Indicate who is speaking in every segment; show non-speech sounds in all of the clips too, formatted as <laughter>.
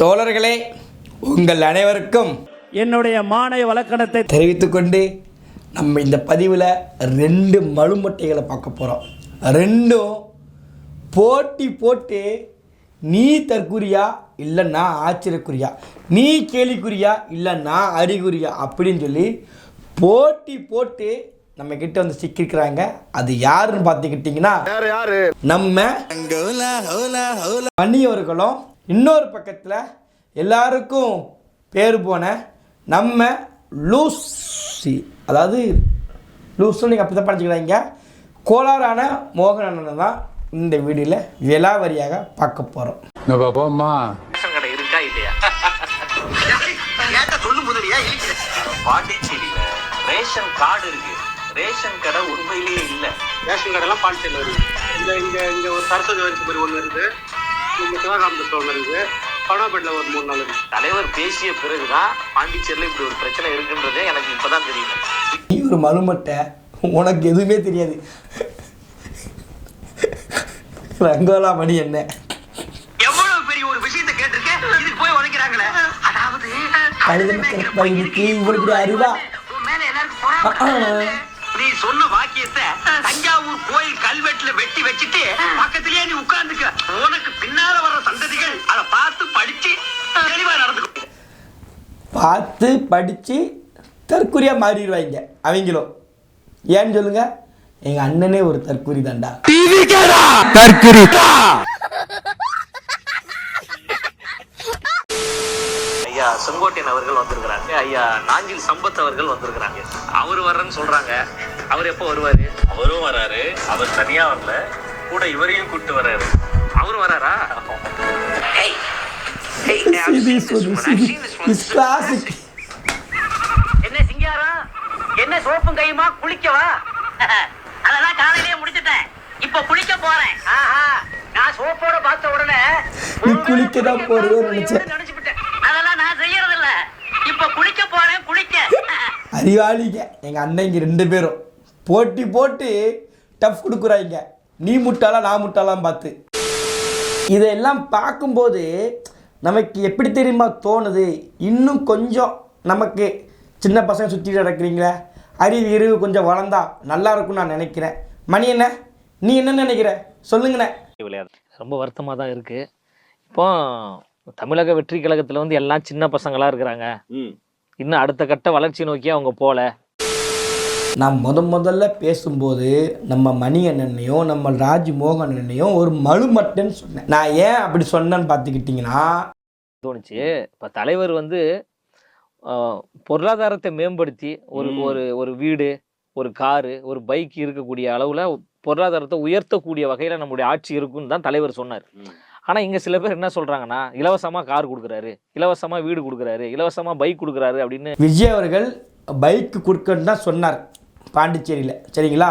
Speaker 1: தோழர்களே உங்கள் அனைவருக்கும்
Speaker 2: என்னுடைய மானை வழக்கணத்தை
Speaker 1: தெரிவித்துக்கொண்டு நம்ம இந்த பதிவில் ரெண்டு மழுமட்டைகளை பார்க்க போகிறோம் ரெண்டும் போட்டி போட்டு நீ தற்குறியா இல்லை நான் ஆச்சரியக்குரியா நீ கேலிக்குரியா இல்லை நான் அறிகுறியா? அப்படின்னு சொல்லி போட்டி போட்டு நம்ம கிட்ட வந்து சிக்கிக்கிறாங்க அது யாருன்னு பார்த்துக்கிட்டிங்கன்னா நம்ம மணியவர்களும் இன்னொரு பக்கத்தில் எல்லாருக்கும் பேர் போன நம்ம லூசி. அதாவது லூஸ்னு நீங்கள் அப்படி தான் படிச்சுக்கிறாங்க கோளாறான மோகன் அண்ணனை தான் இந்த வீடியோவில் விலாவரியாக பார்க்க போகிறோம்
Speaker 3: நம்ம போம்மா
Speaker 4: ரேஷன் கடை இருக்கா இல்லையா?
Speaker 5: ஏன்டா சொல்லு முதலியா
Speaker 4: பாண்டிச்சேரியில ரேஷன் கார்டு இருக்கு. ரேஷன் கடை உண்மையிலேயே இல்ல.
Speaker 6: ரேஷன் கடைலாம் பாண்டிச்சேரியில் இருக்குது இங்கே இங்கே இங்கே ஒரு சரஸ்வதி வரிசை ஒன்று இருக்குது இங்கே சிவகாமத்தில் ஒன்று இருக்குது பணப்பேட்டில் ஒரு மூணு நாள் இருக்குது
Speaker 4: தலைவர் பேசிய பிறகுதான் பாண்டிச்சேரியில இப்படி ஒரு பிரச்சனை இருக்குன்றதே எனக்கு இப்பதான் தெரியுது.
Speaker 1: நீ ஒரு மலுமட்டை உனக்கு எதுவுமே தெரியாது. ரங்கோலா மணி என்ன?
Speaker 5: எவ்வளவு பெரிய ஒரு விஷயத்தை கேட்டிருக்கேன் இதுக்கு போய் உழைக்கிறாங்களே அதாவது
Speaker 1: இவ்வளவு பெரிய அறிவா
Speaker 5: உன் மேல எல்லாருக்கும் பொறாமை. நீ சொன்ன வாக்கியத்தை தஞ்சாவூர் கோயில் கல்வெட்டுல வெட்டி வச்சுட்டு பக்கத்திலேயே நீ உட்கார்ந்துக்க. பின்னால வர்ற சந்ததிகள் அதை பார்த்து படிச்சு தெளிவா நடந்துக்கும்
Speaker 1: பார்த்து படித்து தற்குறியாக மாறிடுவாங்க அவங்களும். ஏன்னு சொல்லுங்க? எங்கள் அண்ணனே ஒரு தற்குறி தான்டா.
Speaker 4: ஐயா செங்கோட்டையன் அவர்கள் வந்திருக்கிறாங்க. ஐயா நாஞ்சில் சம்பத் அவர்கள் வந்திருக்கிறாங்க. அவர் வர்றேன்னு சொல்றாங்க. அவர் எப்போ வருவாரு? அவரும் வராரு. அவர் தனியா வரல. கூட இவரையும் கூட்டு வர்றாரு வராரா? Hey. Hey, I've seen this one. I've seen this one.
Speaker 1: Is classic
Speaker 5: என்ன சிங்காரம்? என்ன சோப்பும் கையுமா? குளிக்கவா <laughs> அதெல்லாம் காலையிலேயே முடிச்சிட்டேன். இப்ப குளிக்க போறேன். ஆஹா நான் சோப்போட பார்த்த உடனே
Speaker 1: நீ குளிக்க தான் போறியோன்னு நினைச்சேன்.
Speaker 5: நினைச்சுட்டேன் அதெல்லாம் நான் செய்யறது இல்ல இப்ப குளிக்க போறேன் குளிக்க. <laughs>
Speaker 1: அறிவாளிங்க. எங்கள் அண்ணங்க ரெண்டு பேரும். போட்டி போட்டு டஃப் கொடுக்குறாங்க நீ முட்டாளா நான் முட்டாளான்னு பார்த்து. இதெல்லாம் பார்க்கும்போது நமக்கு எப்படி தெரியுமா தோணுது? இன்னும் கொஞ்சம் நமக்கு சின்ன பசங்க சுற்றி நடக்கிறீங்களே? அறிவு இருவு கொஞ்சம் வளர்ந்தா நல்லா இருக்கும்னு நான் நினைக்கிறேன். மணி என்ன? நீ என்ன நினைக்கிற? சொல்லுங்கண்ணே.
Speaker 7: விளையாடு ரொம்ப வருத்தமாக தான் இருக்குது இப்போ தமிழக வெற்றி கழகத்தில் வந்து எல்லாம் சின்ன பசங்களாக இருக்கிறாங்க. இன்னும் அடுத்த கட்ட வளர்ச்சி நோக்கி அவங்க போகல
Speaker 1: நான் முத முதல்ல பேசும்போது நம்ம மணி அண்ணனையும் நம்ம ராஜ் மோகன் அண்ணனையும் ஒரு மழுமட்டைன்னு சொன்னேன். நான் ஏன் அப்படி சொன்னேன்னு பார்த்துக்கிட்டிங்கன்னா
Speaker 7: தோணுச்சு. இப்போ தலைவர் வந்து பொருளாதாரத்தை மேம்படுத்தி ஒரு ஒரு ஒரு வீடு ஒரு காரு ஒரு பைக் இருக்கக்கூடிய அளவில் பொருளாதாரத்தை உயர்த்தக்கூடிய வகையில் நம்முடைய ஆட்சி இருக்குன்னு தான் தலைவர் சொன்னார். ஆனால் இங்கே சில பேர் என்ன சொல்கிறாங்கன்னா இலவசமாக கார் கொடுக்குறாரு இலவசமாக வீடு கொடுக்குறாரு இலவசமாக பைக் கொடுக்குறாரு அப்படின்னு
Speaker 1: விஜய் அவர்கள் பைக்கு கொடுக்கன்னு தான் சொன்னார். பாண்டிச்சேரியில். சரிங்களா?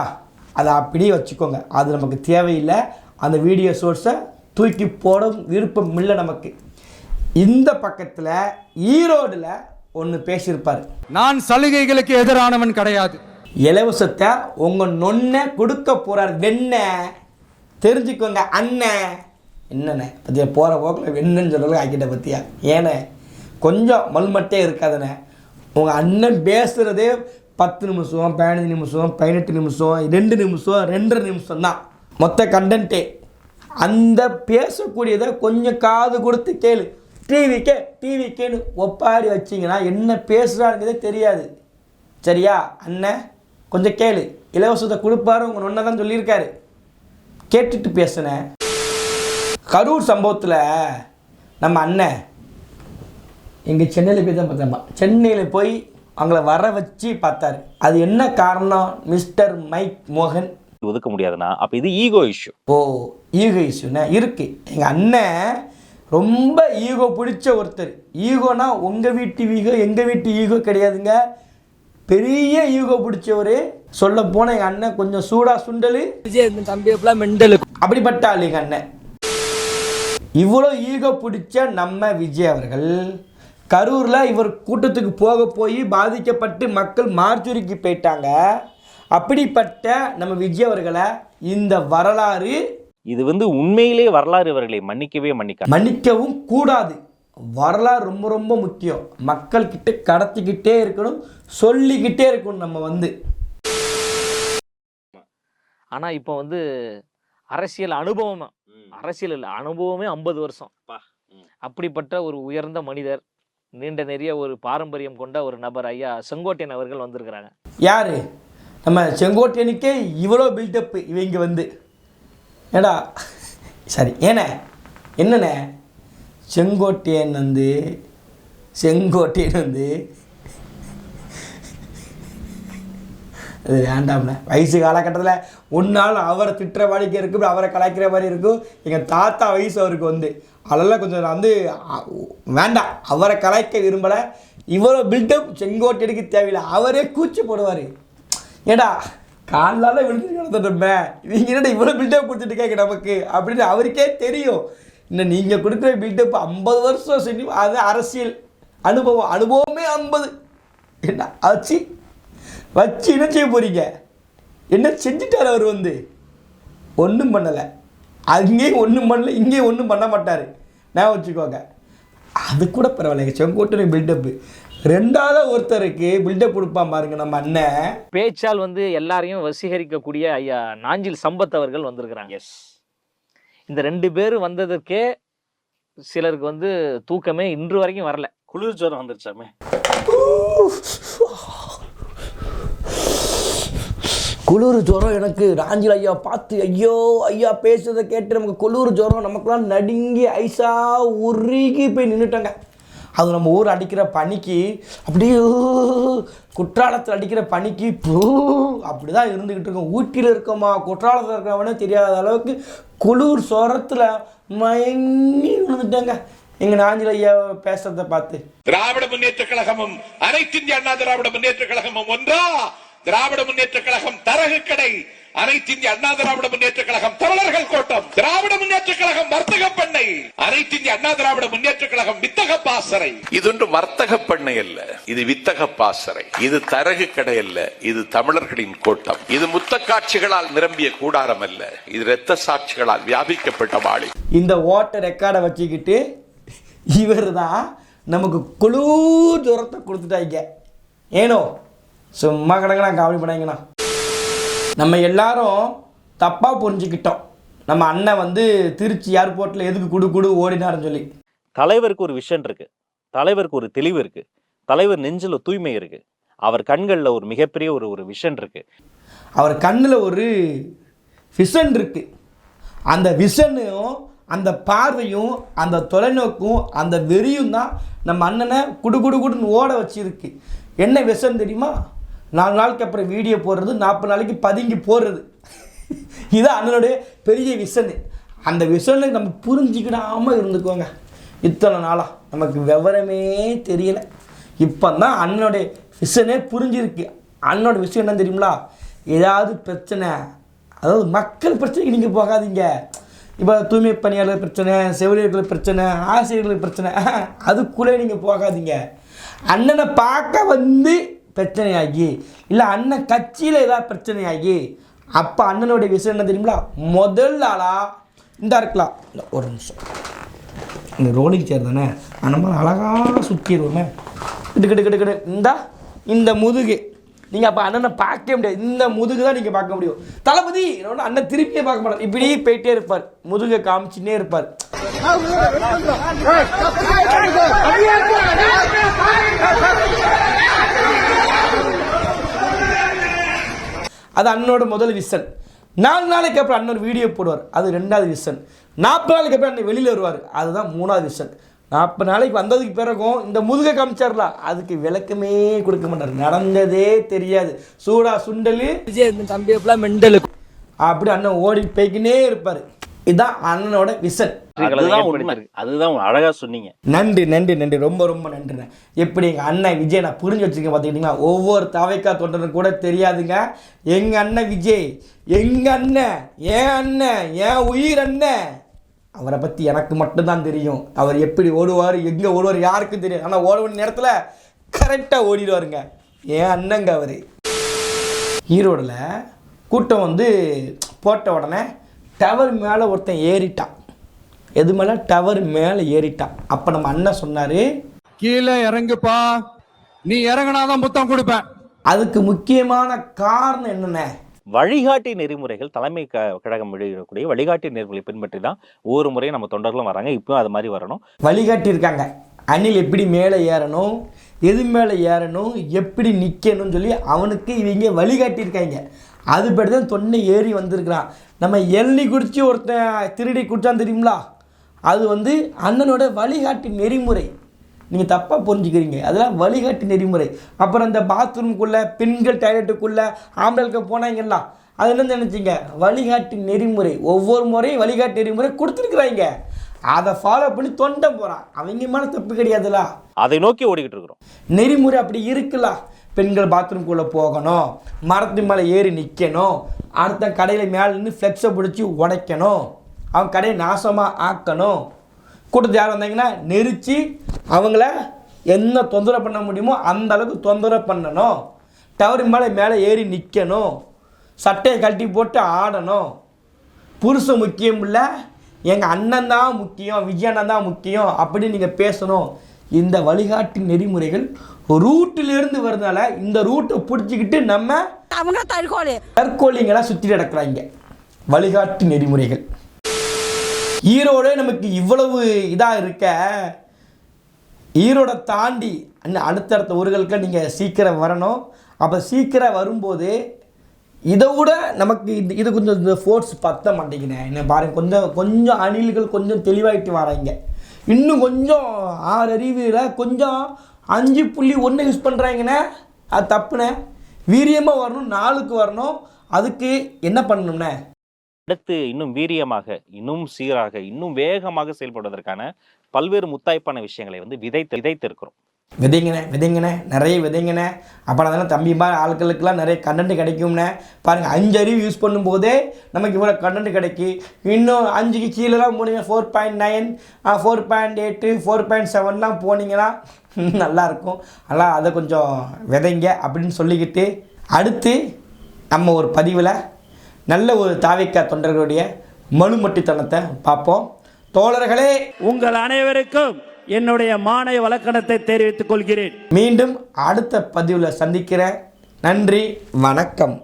Speaker 1: அதை அப்படியே வச்சுக்கோங்க. அது நமக்கு தேவையில்லை. அந்த வீடியோ சோர்ஸை தூக்கி போட விருப்பம் இல்லை நமக்கு. இந்த பக்கத்தில் ஈரோடில் ஒன்று பேசியிருப்பார்.
Speaker 3: நான் சலுகைகளுக்கு எதிரானவன் கிடையாது.
Speaker 1: இலவசத்தை உங்கள் நொன்னை கொடுக்க போகிறார் வெண்ண. தெரிஞ்சுக்கோங்க அண்ணன் என்னண்ணே? பற்றியா போகிற போக்கில் வெண்ணன்னு சொல்கிறது ஆக்கிட்ட பற்றியா ஏண்ணே கொஞ்சம் மல்மட்டே இருக்காதுண்ணே. உங்கள் அண்ணன் பேசுகிறதே பத்து நிமிஷம் பதினஞ்சு நிமிஷம் பதினெட்டு நிமிஷம் ரெண்டு நிமிஷம் ரெண்டரை நிமிஷம் தான். மொத்த கண்டென்ட்டே அந்த பேசக்கூடியதை கொஞ்சம் காது கொடுத்து கேளு. டிவிக்கே டிவிக்கேன்னு ஒப்பாரி வச்சிங்கன்னா என்ன பேசுகிறாருங்கிறதே தெரியாது. சரியா அண்ணன் கொஞ்சம் கேளு. இலவசத்தை கொடுப்பாரு உங்கள் ஒன்றை தான் சொல்லியிருக்காரு. கேட்டுட்டு பேசுனேன் கரூர் சம்பவத்தில் நம்ம அண்ணன் எங்கள் சென்னையில் போய் தான் பார்த்தோம்மா. சென்னையில் போய் அவங்கள வர வச்சு பார்த்தாரு. அது என்ன காரணம்? மிஸ்டர் மைக் மோகன்?
Speaker 8: ஒதுக்க முடியாதுன்னா அப்ப இது ஈகோ இஷ்யூ.
Speaker 1: ஓ ஈகோ இஷ்யூண்ணே இருக்குது எங்கள் அண்ணன் ரொம்ப ஈகோ பிடிச்ச ஒருத்தர். ஈகோனா உங்கள் வீட்டு ஈகோ எங்கள் வீட்டு ஈகோ கிடையாதுங்க. பெரிய ஈகோ பிடிச்சவர். சொல்ல போனால் எங்கள் அண்ணன் கொஞ்சம் சூடா சுண்டல். அப்படிப்பட்ட ஆள் எங்கள் அண்ணன். இவ்வளோ ஈகோ பிடிச்ச நம்ம விஜய் அவர்கள் கரூரில் இவர் கூட்டத்துக்கு போக போய் பாதிக்கப்பட்டு மக்கள் மார்ச்சுரிக்கு போயிட்டாங்க. அப்படிப்பட்ட நம்ம விஜய் அவர்களை இந்த வரலாறு
Speaker 8: இது வந்து உண்மையிலே வரலாறு இவர்களை மன்னிக்கவே மன்னிக்க
Speaker 1: மன்னிக்கவும் கூடாது. வரலாறு ரொம்ப ரொம்ப முக்கியம். மக்கள்கிட்ட கடத்திக்கிட்டே இருக்கணும் சொல்லிக்கிட்டே இருக்கணும் நம்ம வந்து.
Speaker 7: ஆனா இப்போ வந்து அரசியல் அனுபவம் அரசியல் இல்லை அனுபவமே ஐம்பது வருஷம். அப்படிப்பட்ட ஒரு உயர்ந்த மனிதர் நீண்ட நிறைய ஒரு பாரம்பரியம் கொண்ட ஒரு நபர் ஐயா செங்கோட்டையன் அவர்கள் வந்திருக்கிறாங்க.
Speaker 1: யார்? நம்ம செங்கோட்டையனுக்கே இவ்வளோ பில்டப் இவங்க வந்து. ஏடா சரி ஏண்ணே என்னண்ணே செங்கோட்டையன் வந்து செங்கோட்டையன் வந்து. அது வேண்டாம்ல வயசு காலகட்டத்தில் ஒன்றாலும் அவரை திட்டுற மாதிரி இருக்கும் அவரை கலாய்க்கிற மாதிரி இருக்கும். எங்கள் தாத்தா வயசு அவருக்கு வந்து. அதெல்லாம் கொஞ்சம் நான் வந்து வேண்டாம். அவரை கலாய்க்க விரும்பலை. இவ்வளோ பில்டப் செங்கோட்டைக்கு தேவையில்லை. அவரே கூச்சி போடுவார். ஏடா காலால் விழுந்து கிடந்துட்டோமே நீங்கள் என்னடா இவ்வளோ பில்டப் கொடுத்துட்டு கேட்க நமக்கு? அப்படின்னு அவருக்கே தெரியும். இன்னும் நீங்கள் கொடுக்குற பில்டப் ஐம்பது வருஷம் செஞ்சு அது அரசியல். அனுபவம் அனுபவமே ஐம்பது. என்ன ஆச்சு வச்சு என்ன செய்ய போகிறீங்க என்ன செஞ்சுட்டார் அவர் வந்து? ஒன்றும் பண்ணலை. அங்கேயும் ஒன்றும் பண்ணல இங்கேயும் ஒன்றும் பண்ண மாட்டார். நான் வச்சுக்கோங்க. அது கூட பரவாயில்லைங்க செங்கோட்டை பில்டப்பு ரெண்டாவது ஒருத்தருக்கு பில்டப் கொடுப்பான் பாருங்க நம்ம அண்ணன்.
Speaker 7: பேச்சால் வந்து எல்லாரையும் வசீகரிக்கக்கூடிய ஐயா நாஞ்சில் சம்பத் அவர்கள் வந்திருக்கிறாங்க.
Speaker 8: எஸ்
Speaker 7: இந்த ரெண்டு பேரும் வந்ததற்கே சிலருக்கு வந்து தூக்கமே இன்று வரைக்கும் வரல.
Speaker 8: குளிர் ஜுரம் வந்துருச்சாமே
Speaker 1: குளிர் ஜுரம் எனக்கு ராஞ்சில் ஐயா பார்த்து ஐயோ ஐயா பேசுறதை கேட்டு நமக்கு குளிர் ஜுரம் நமக்குலாம் நடுங்கி ஐசா உருகி போய் நின்றுட்டாங்க அது நம்ம ஊர் அடிக்கிற பனிக்கு அப்படியே குற்றாலத்தில் அடிக்கிற பனிக்கு பூ அப்படி தான் இருந்துக்கிட்டு இருக்கோம். ஊட்டியில் இருக்கோமா குற்றாலத்தில் இருக்கிறவனே தெரியாத அளவுக்கு குளிர் சொரத்தில் மயங்கி விழுந்துட்டாங்க. எங்கள் நாஞ்சில் ஐயா பேசுறத பார்த்து.
Speaker 9: திராவிட முன்னேற்ற கழகமும் அனைத்து இந்திய அண்ணா திராவிட முன்னேற்ற கழகமும் ஒன்றா திராவிட முன்னேற்ற கழகம் தரகு கடை. அனைத்து இந்திய அண்ணா திராவிட முன்னேற்ற கழகம் தமிழர்கள் கோட்டம். திராவிட முன்னேற்ற கழகம் வர்த்தக பண்ணை. அனைத்து இந்திய அண்ணா திராவிட முன்னேற்ற கழகம் வித்தக பாசறை.
Speaker 10: இதொன்று வர்த்தக பண்ணை அல்ல இது வித்தக பாசறை. இது தரகு கடை அல்ல இது தமிழர்களின் கோட்டம். இது முத்த காட்சிகளால் நிரம்பிய கூடாரம் அல்ல இது இரத்த சாட்சிகளால் வியாபிக்கப்பட்ட வாழி
Speaker 1: இந்த ஓட்ட ரெக்கார்டை வச்சுக்கிட்டு இவர் தான் நமக்கு குளிர் ஜுரத்தை கொடுத்துட்டாங்க. ஏனோ? சும்மா கிடங்கண்ணா காமெடி பண்ணாங்கண்ணா நம்ம எல்லாரும் தப்பாக புரிஞ்சுக்கிட்டோம். நம்ம அண்ணன் வந்து திருச்சி ஏர்போர்ட்டில் எதுக்கு குடு குடு ஓடினாருன்னு சொல்லி.
Speaker 8: தலைவருக்கு ஒரு விஷன் இருக்கு. தலைவருக்கு ஒரு தெளிவு இருக்கு. தலைவர் நெஞ்சில தூய்மை இருக்கு. அவர் கண்கள்ல ஒரு மிகப்பெரிய ஒரு ஒரு விஷன் இருக்கு.
Speaker 1: அவர் கண்ணில் ஒரு விஷன் இருக்கு. அந்த விஷனும் அந்த பார்வையும் அந்த தொலைநோக்கும் அந்த வெறியும் தான் நம்ம அண்ணனை குடு குடு குடுன்னு ஓட வச்சிருக்கு. என்ன விஷம் தெரியுமா? நாலு நாளுக்கு அப்புறம் வீடியோ போடுறது நாற்பது நாளைக்கு பதுங்கி போடுறது. இது அண்ணனுடைய பெரிய விஷன் அந்த விஷனை நம்ம புரிஞ்சுக்கிடாமல் இருந்துக்கோங்க. இத்தனை நாளாக நமக்கு விவரமே தெரியல. இப்போ தான் அண்ணனுடைய விஷனே புரிஞ்சிருக்கு. அண்ணனோட விஷயம் என்ன தெரியுங்களா ஏதாவது பிரச்சனை அதாவது மக்கள் பிரச்சனைக்கு நீங்கள் போகாதீங்க. இப்போ தூய்மை பணியாளர் பிரச்சனை செவிலியர்கள் பிரச்சனை ஆசிரியர்கள் பிரச்சனை <laughs> அதுக்குள்ளே நீங்கள் போகாதீங்க. அண்ணனை பார்க்க வந்து பிரச்சனையாகி இல்லை அண்ணன் கட்சியில் ஏதாவது பிரச்சனையாகி அப்போ அண்ணனுடைய விஷயம் என்ன தெரியுங்களா முதல் ஆளாக இந்த இருக்கலாம் ஒரு நிமிஷம் இந்த ரோலிங் சேர் தானே நம்ம அழகாக சுற்றிடுவோமே கிட்டு கிட்டு கிட்டு கிட்டு இந்தா இந்த முதுகு நீங்கள் அப்போ அண்ணனை பார்க்கவே முடியாது இந்த முதுகு தான் நீங்கள் பார்க்க முடியும் தளபதி இன்னொன்று அண்ணன் திருப்பியே பார்க்க மாட்டார் இப்படியே போயிட்டே இருப்பார் முதுகை காமிச்சுன்னே இருப்பார் அது அண்ணனோட முதல் விசன். நாலு நாளைக்கு அப்புறம் அண்ணன் வீடியோ போடுவார். அது ரெண்டாவது விசன். நாற்பது நாளைக்கு அப்புறம் அண்ணன் வெளியில் வருவார். அதுதான் மூணாவது விசன். நாற்பது நாளைக்கு வந்ததுக்கு பிறகும் இந்த முதுகை காமிச்சார்ல அதுக்கு விளக்கமே கொடுக்க மாட்டார். நடந்ததே தெரியாது. சூடா சுண்டல். தம்பி மெண்டலு. அப்படி அண்ணன் ஓடி போய்க்கினே இருப்பார். இதுதான் அண்ணனோட விசன்.
Speaker 8: அதுதான் உண்மை. அதுதான் அழகா சொன்னீங்க.
Speaker 1: நன்றி நன்றி நன்றி. ரொம்ப ரொம்ப நன்றிண்ணே. எப்படி எங்கள் அண்ணன் விஜய் நான் புரிஞ்சு வச்சுருக்கேன் பார்த்துக்கிட்டிங்களா ஒவ்வொரு தவைக்கா தொண்டனும் கூட தெரியாதுங்க. எங்கள் அண்ணன் விஜய் எங்கள் அண்ணன் என் அண்ணன் என் உயிர் அண்ணன். அவரை பற்றி எனக்கு மட்டும்தான் தெரியும். அவர் எப்படி ஓடுவார் எங்கே ஓடுவார் யாருக்கும் தெரியும் ஆனால் ஓட வேண்டிய நேரத்தில் கரெக்டாக ஓடிடுவாருங்க. என் அண்ணங்க அவர். ஈரோடில் கூட்டம் வந்து போட்ட உடனே டவர் மேலே ஒருத்தன் ஏறிட்டான். எது மேலே டவர் மேலே ஏறிட்டான் அப்போ நம்ம அண்ணன் சொன்னார்
Speaker 3: கீழே இறங்குப்பா. நீ இறங்குனாதான் புத்தம் கொடுப்பேன்.
Speaker 1: அதுக்கு முக்கியமான காரணம் என்னென்ன?
Speaker 8: வழிகாட்டி நெறிமுறைகள் தலைமை க கழகம் வெளியிடக்கூடிய வழிகாட்டி நெறிமுறை பின்பற்றி தான் ஒவ்வொரு முறையும் நம்ம தொண்டர்களும் வராங்க. இப்பவும் அது மாதிரி வரணும்.
Speaker 1: வழிகாட்டியிருக்காங்க அணில் எப்படி மேலே ஏறணும் எது மேலே ஏறணும் எப்படி நிற்கணும்னு சொல்லி அவனுக்கு இவங்க வழிகாட்டியிருக்காங்க அதுபடி தான் தொன்னை ஏறி வந்திருக்கிறான். நம்ம எள்ளி குடிச்சு ஒருத்தன் திருடி குடிச்சான் தெரியுங்களா? அது வந்து அண்ணனோட வழிகாட்டி நெறிமுறை. நீங்கள் தப்பாக புரிஞ்சுக்கிறீங்க. அதெல்லாம் வழிகாட்டி நெறிமுறை. அப்புறம் இந்த பாத்ரூம்குள்ளே பெண்கள் டாய்லெட்டுக்குள்ளே ஆம்பளைக்கு போனாங்கல்லாம் அது என்ன நினச்சிங்க. வழிகாட்டி நெறிமுறை. ஒவ்வொரு முறையும் வழிகாட்டி நெறிமுறை கொடுத்துருக்குறாங்க. அதை ஃபாலோ பண்ணி தொண்டை போகிறான் அவங்க மேலே தப்பு கிடையாதுல.
Speaker 8: அதை நோக்கி ஓடிக்கிட்டு இருக்கிறோம்.
Speaker 1: நெறிமுறை அப்படி இருக்குல்ல. பெண்கள் பாத்ரூம்குள்ளே போகணும். மரத்து மேலே ஏறி நிற்கணும் அடுத்த கடையில் மேலே நின்று ஃப்ளெக்ஸை பிடிச்சி உடைக்கணும். அவன் கடையை நாசமாக ஆக்கணும். கூட்டத்து யார் வந்தாங்கன்னா நெரிச்சு அவங்கள என்ன தொந்தரவு பண்ண முடியுமோ அந்த அளவுக்கு தொந்தரவு பண்ணணும். டவர் மேலே மேலே ஏறி நிற்கணும் சட்டையை கழட்டி போட்டு ஆடணும். புருஷன் முக்கியம் இல்லை எங்கள் அண்ணன் தான் முக்கியம் விஜயண்ணன் தான் முக்கியம் அப்படின்னு நீங்கள் பேசணும். இந்த வழிகாட்டி நெறிமுறைகள் ரூட்டிலிருந்து வரதுனால இந்த ரூட்டை பிடிச்சிக்கிட்டு நம்ம தற்கொலைங்களாக சுற்றி நடக்கிறாங்க. வழிகாட்டி நெறிமுறைகள். ஈரோடே நமக்கு இவ்வளவு இதாக இருக்க? ஈரோடை தாண்டி இன்னும் அடுத்தடுத்த ஊர்களுக்கு நீங்கள் சீக்கிரம் வரணும். அப்போ சீக்கிரம் வரும்போது இதை விட நமக்கு இந்த இது கொஞ்சம் இந்த ஃபோர்ஸ் பற்ற மாட்டேங்கிறேன் என்ன பாருங்க கொஞ்சம் கொஞ்சம் அணில்கள் கொஞ்சம் தெளிவாகிட்டு வராங்க. இன்னும் கொஞ்சம் ஆறு அறிவியில் கொஞ்சம் அஞ்சு புள்ளி ஒன்று யூஸ் பண்ணுறாங்கண்ணே அது தப்புண்ணே. வீரியமாக வரணும் நாளுக்கு வரணும். அதுக்கு என்ன பண்ணணும்ண்ணே?
Speaker 8: அடுத்து இன்னும் வீரியமாக இன்னும் சீராக இன்னும் வேகமாக செயல்படுவதற்கான பல்வேறு முத்தாய்ப்பான விஷயங்களை வந்து விதைத்து விதைத்திருக்கிறோம்.
Speaker 1: விதைங்கண்ணே விதைங்கண்ணே நிறைய விதைங்கண்ணே அப்போ அதெல்லாம் தம்பி மாதிரி ஆட்களுக்கெல்லாம் நிறைய கண்டென்ட் கிடைக்கும்ண்ணே பாருங்கள் அஞ்சு அறிவு யூஸ் பண்ணும்போதே நமக்கு இவ்வளோ கண்டென்ட் கிடைக்கி. இன்னும் அஞ்சுக்கு கீழெலாம் போனீங்க four point nine four point eight four point செவன்லாம் போனீங்கன்னா <laughs> நல்லாயிருக்கும் அதெல்லாம் அதை கொஞ்சம் விதைங்க அப்படின்னு சொல்லிக்கிட்டு அடுத்து நம்ம ஒரு பதிவில் நல்ல ஒரு தாவிக்கா தொண்டர்களுடைய மலுமட்டித்தனத்தை பார்ப்போம். தோழர்களே
Speaker 2: உங்கள் அனைவருக்கும் என்னுடைய மானை வழக்கணத்தை தெரிவித்துக் கொள்கிறேன்.
Speaker 1: மீண்டும் அடுத்த பதிவில் சந்திக்கிறேன். நன்றி வணக்கம்.